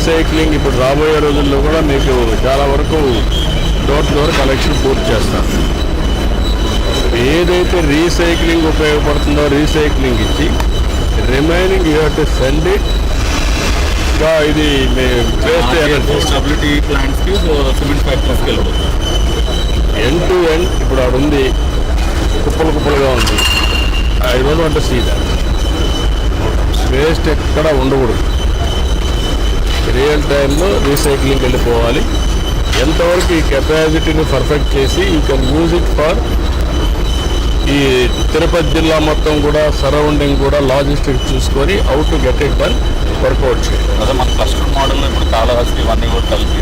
Recycling ఇప్పుడు రాబోయే రోజుల్లో కూడా మీకు చాలా వరకు డోర్ టు డోర్ కలెక్షన్ పూర్తి చేస్తాం. ఏదైతే రీసైక్లింగ్ ఉపయోగపడుతుందో రీసైక్లింగ్ ఇచ్చి remaining you to send it ఇంకా ఇది వేస్ట్ ఎనర్జీ స్టెబిలిటీ ప్లాంట్స్కి సిమెంట్ ఫ్యాక్టరీస్కి వెళ్ళదు ఎండ్ టు ఎండ్ ఇప్పుడు ఆడ ఉంది. కుప్పలు కుప్పలుగా ఉంది. I don't want see that waste ఎక్కడ ఉండకూడదు. రియల్ టైంలో రీసైక్లింగ్ వెళ్ళిపోవాలి. ఎంతవరకు ఈ కెపాసిటీని పర్ఫెక్ట్ చేసి you can use it for ఈ తిరుపతి జిల్లా మొత్తం కూడా సరౌండింగ్ కూడా లాజిస్టిక్స్ చూసుకొని out to get it done work out చేయాలి. అదే మన క్లస్టర్ మోడల్ ఇప్పుడు కాళహస్తి ఇవన్నీ కూడా కలిపి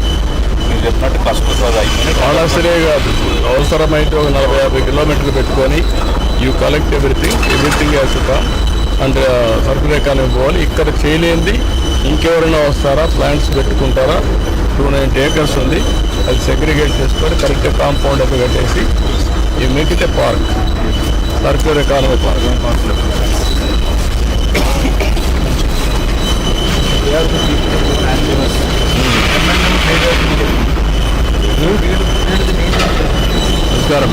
మీరు చెప్పినట్టు క్లస్టర్స్ అది అయిపోయినాయి కాళాశ్రే కాదు అవసరమైతే ఒక నలభై యాభై కిలోమీటర్లు పెట్టుకొని you collect everything everything as and circle economy పోవాలి. ఇక్కడ చేయలేంది ఇంకెవరైనా వస్తారా? ప్లాంట్స్ పెట్టుకుంటారా? టూ నైంటీ ఏకర్స్ ఉంది. అది సెగ్రిగేట్ చేసుకొని కరెక్ట్గా కాంపౌండ్ అవి కట్టేసి ఈ a park. Circular economy park. నమస్కారం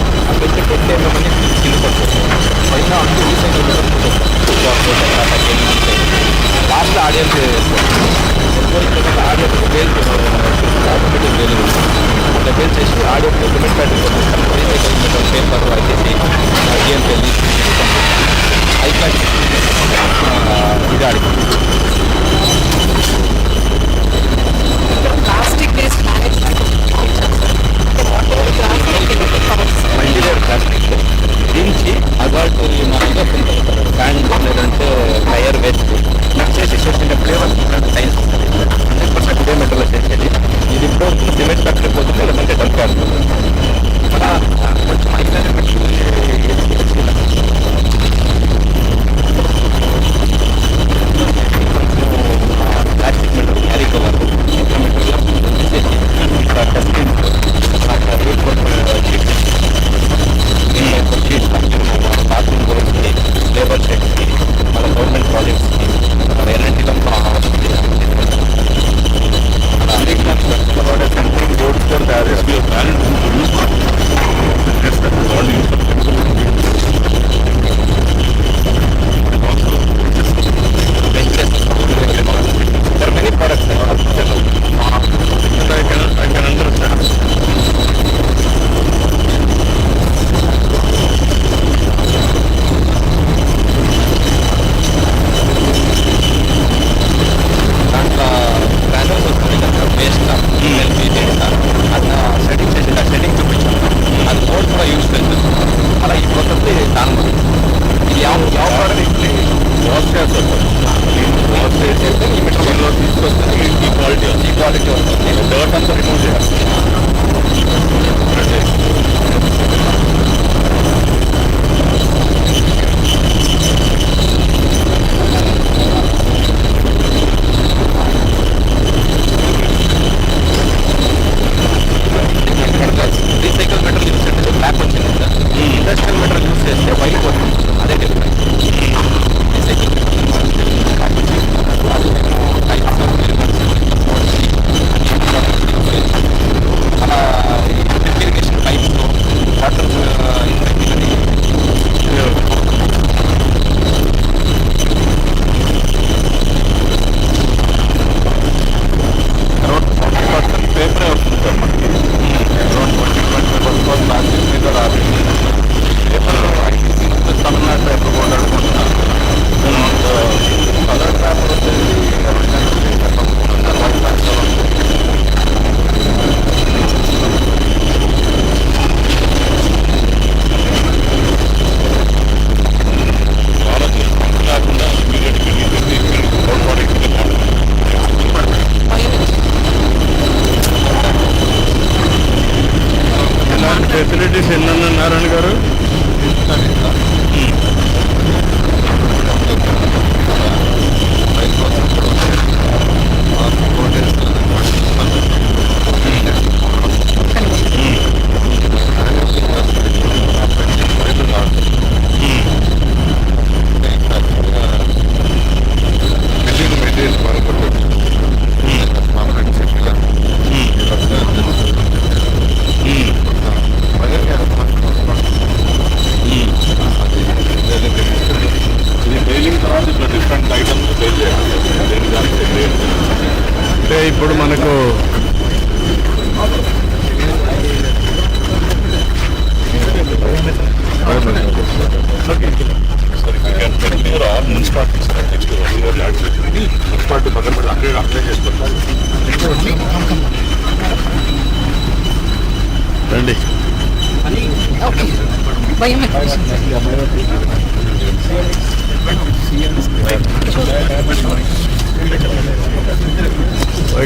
ఆ పెట్టి పెట్టి కింద పడుతుంది పైన అంటూ recycle last audience audience automatic fail అట్లా ఫెయిల్ చేసి ఆడియన్స్ లిమిట్ పెట్టిపోతుంది రీసైకిల్ పేపర్ వచ్చేసి ఆడియన్స్ వెళ్ళి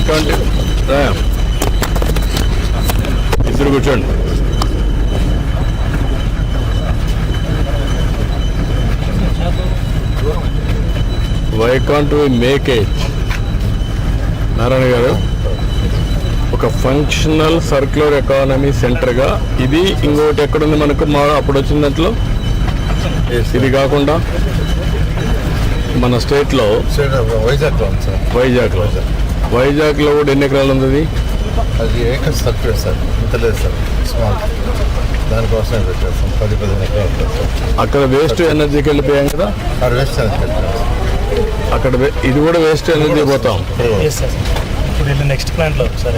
రండి ఇద్దరు కూర్చోండి. Why can't make it Narayana గారు. ఒక ఫంక్షనల్ సర్క్యులర్ ఎకానమీ సెంటర్గా ఇది ఇంకోటి ఎక్కడుంది మనకు? మా అప్పుడు వచ్చిన దాంట్లో? ఇది కాకుండా మన స్టేట్లో వైజాగ్లో ఉంది సార్. వైజాగ్లో వైజాగ్లో కూడా ఎన్ని ఎకరాలు ఉంది అది? Acre circuit sir. ఇంత లేదు సార్. స్మాల్ దానికోసమే పది పదిహేను ఎకరాలు అక్కడ వేస్ట్ ఎనర్జీకి వెళ్ళిపోయాం కదా? వేస్ట్ పెట్టారు అక్కడ ఇది కూడా వేస్ట్ ఎనర్జీ పోతాం. ఇప్పుడు వెళ్ళి నెక్స్ట్ ప్లాంట్లో సార్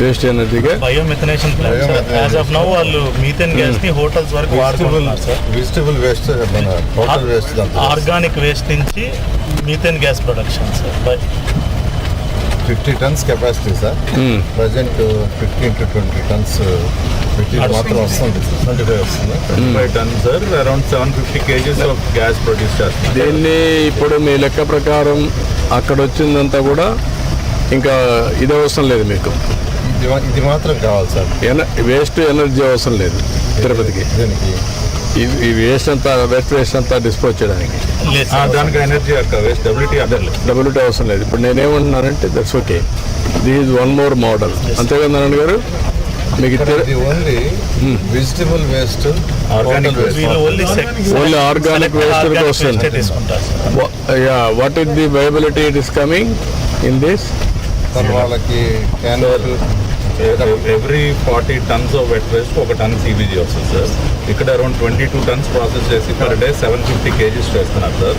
వేస్ట్ ఎనర్జీగా biomethanation plant. As of now వాళ్ళు మీథేన్ గ్యాస్ని హోటల్స్ వరకు వెజిటబుల్ వాడుకుంటున్నారు సార్ వెజిటబుల్ వేస్ట్ మన టోటల్ వేస్ట్ ఆర్గానిక్ వేస్ట్ నుంచి methane gas production sir by fifty tons capacity sir present fifteen to twenty tons fifty మాత్రం వస్తుంది twenty five వస్తుంది five ton sir around seven fifty kgs of gas produce చేస్తున్నారు దీన్ని ఇప్పుడు మీ లెక్క ప్రకారం అక్కడ వచ్చిందంతా కూడా ఇంకా ఇది అవసరం లేదు మీకు. ఇది మాత్రం కావాలి సార్. ఎన వేస్ట్ ఎనర్జీ అవసరం లేదు తిరుపతికి. దీనికి? ఈ- వేస్ట్ అంతా వేస్ట్ వేస్ట్ అంతా డిస్పోజ్ చేయడానికి. దానికి ఎనర్జీ వేస్ట్ డబ్ల్యూటీ అవసరం లేదు. ఇప్పుడు నేనేమంటున్నానంటే that's okay this is one more model అంతే కదా నారాయణ గారు మీకు ఓన్లీ వెజిటబుల్ వేస్ట్. వీళ్ళు ఓన్లీ Only organic waste కి వస్తుంది. What is the viability it is coming in this వాళ్ళకి can every forty tons of wet waste ఒక టన్ సిబిజీ వస్తుంది సార్ ఇక్కడ around twenty two tons process చేసి per day seven fifty kgs చేస్తున్నారు sir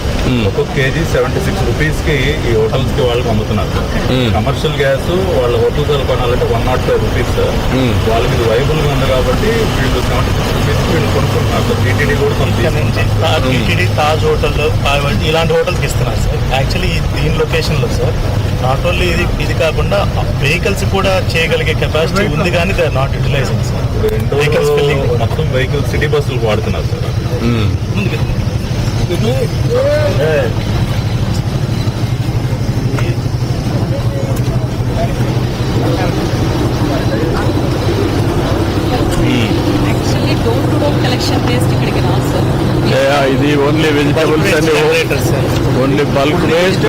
ఒక్కొక్క KG seventy six రూపీస్కి ఈ హోటల్స్కి వాళ్ళకి అమ్ముతున్నారు సార్ కమర్షియల్ గ్యాస్ వాళ్ళ హోటల్స్ వాళ్ళు కొనాలంటే one naught five rupees sir వాళ్ళకి ఇది వైబుల్గా ఉంది కాబట్టి వీళ్ళు సెవెంటీ సిక్స్ రూపీస్ వీళ్ళు కొనుక్కుంటున్నారు సార్ టీటీడీ కూడా కొంత ఇక్కడ నుంచి తాజ్ టీటీడీ తాజ్ హోటల్లో ఇలాంటి హోటల్కి ఇస్తున్నారు సార్ యాక్చువల్లీ దీని లొకేషన్లో సార్ నాట్ ఓన్లీ ఇది ఇది కాకుండా వెహికల్స్ కూడా చేయగలిగే కెపాసిటీ ఉంది కానీ they are not utilizing sir Vehicles filling. మొత్తం వెహికల్ సిటీ బస్సులు వాడుతున్నారు సార్ రాదు సార్ ఇది only vegetables and only bulk waste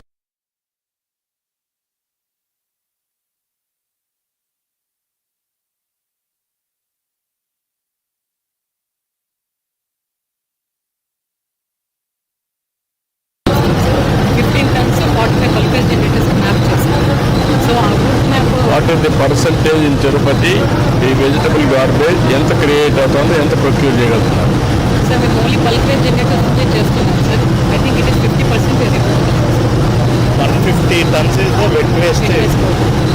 what is the percentage in Tirupati ఈ వెజిటబుల్ గార్బేజ్ ఎంత క్రియేట్ అవుతుందో ఎంత ప్రొక్యూర్ చేయగలుగుతున్నారు? One fifty tons is the wet waste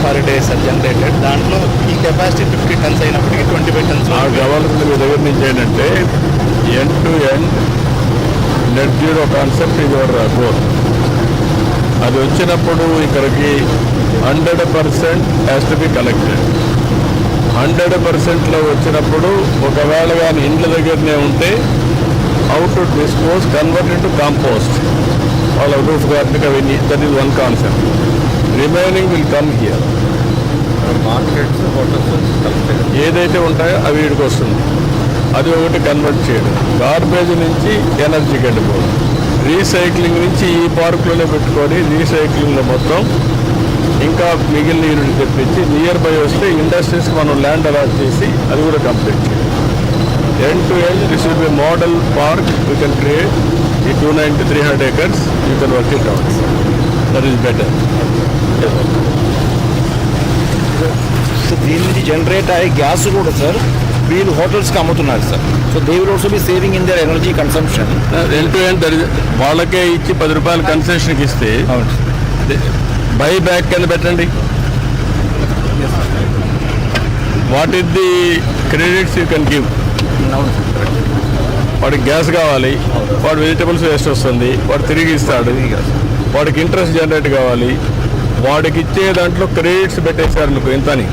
per day sir generated దాంట్లో ఈ కెపాసిటీ ఫిఫ్టీ టన్స్ అయినప్పటికీ twenty five tons నాకు కావాల్సింది మీ దగ్గర నుంచి ఏంటంటే end to end net zero concept ఇది గోల్ అది వచ్చినప్పుడు ఇక్కడికి hundred percent has to be collected hundred పర్సెంట్లో వచ్చినప్పుడు ఒకవేళ కానీ ఇండ్ల దగ్గరనే ఉంటే out to dispose convert to compost వాళ్ళ రూఫ్ గార్డెన్ అవన్నీ that is one concept remaining will come here markets hotels ఏదైతే ఉంటాయో అవి వీడికి వస్తుంది. అది ఒకటి కన్వర్ట్ చేయడం. గార్బేజ్ నుంచి ఎనర్జీకి వెళ్ళిపోవడం రీసైక్లింగ్ నుంచి ఈ పార్కులోనే పెట్టుకొని రీసైక్లింగ్లో మొత్తం ఇంకా మిగిలిన యూనిట్ తెప్పించి నియర్ బై వస్తే ఇండస్ట్రీస్కి మనం ల్యాండ్ అలాట్ చేసి అది కూడా కంప్లీట్ చేయాలి. End to end this will be model park you can create ఈ two ninety three hundred acres you can work it out that is better so దీని నుంచి జనరేట్ అయ్యే గ్యాస్ కూడా సార్ వీళ్ళు హోటల్స్కి అమ్ముతున్నారు sir so they will also be saving in their energy consumption end to end వాళ్ళకే ఇచ్చి పది రూపాయలు కన్సెషన్కి ఇస్తే బై బ్యాక్ కింద పెట్టండి. What is the credits you can give వాడికి గ్యాస్ కావాలి వాడు వెజిటబుల్స్ వేస్ట్ వస్తుంది వాడు తిరిగి ఇస్తాడు వాడికి ఇంట్రెస్ట్ జనరేట్ కావాలి వాడికి ఇచ్చే దాంట్లో క్రెడిట్స్ పెట్టేశారు మీకు ఇంత అని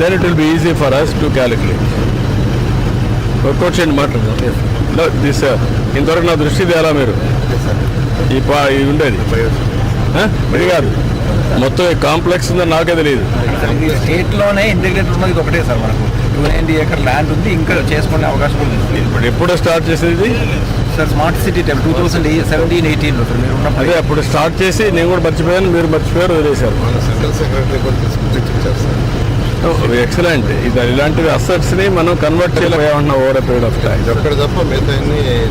then it will be easy for us to calculate work out చేయండి మాట్లాడదాం దిస్ ఇంతవరకు నా దృష్టి తేలా మీరు? ఇది ఉండేది? ఇది కాదు. మొత్తం ఈ కాంప్లెక్స్ ఉందని నాకే తెలియదు స్టేట్లోనే ఇంటిగ్రేటెడ్ ఉన్నది ఇది ఒకటే సార్ మనకు. టూ నైన్టీ ఏకర్ ల్యాండ్ ఉంది ఇంకా చేసుకునే అవకాశం ఉంది. ఇప్పుడు ఎప్పుడో స్టార్ట్ చేసేది sir smart city temp two thousand seventeen ఎయిటీన్లో సార్ మీరు ఉన్నప్పుడు. అదే అప్పుడు స్టార్ట్ చేసి నేను కూడా మర్చిపోయాను మీరు మర్చిపోయారు వదిలేశారు. మన సెంట్రల్ సెక్రటరీ కూడా తీసుకుని సార్. ఎక్సలెంట్ ఇది ఇలాంటివి అసెట్స్ని మనం కన్వర్ట్ చేయలేకపోయామన్నా ఓవర్ పీరియడ్ ఆఫ్ టైం ఇది ఒక్కటి తప్ప మిగతా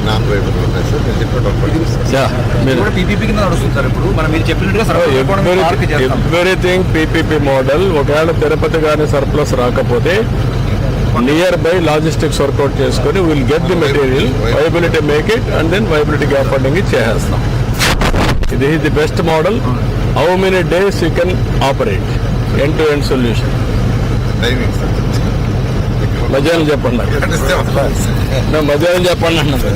నాన్ ఉన్నాయి సార్ నేను ఎవ్రీథింగ్ పీపీపీ మోడల్ ఒకవేళ తిరుపతి కానీ సర్ప్లస్ రాకపోతే near by logistics work out చేసుకొని will get the material viability make it and then viability gap funding చేసేస్తాం. ఇది the best model how many days you can operate end to end solution మధ్యాహ్నం చెప్పండి మధ్యాహ్నం చెప్పండి అన్నాను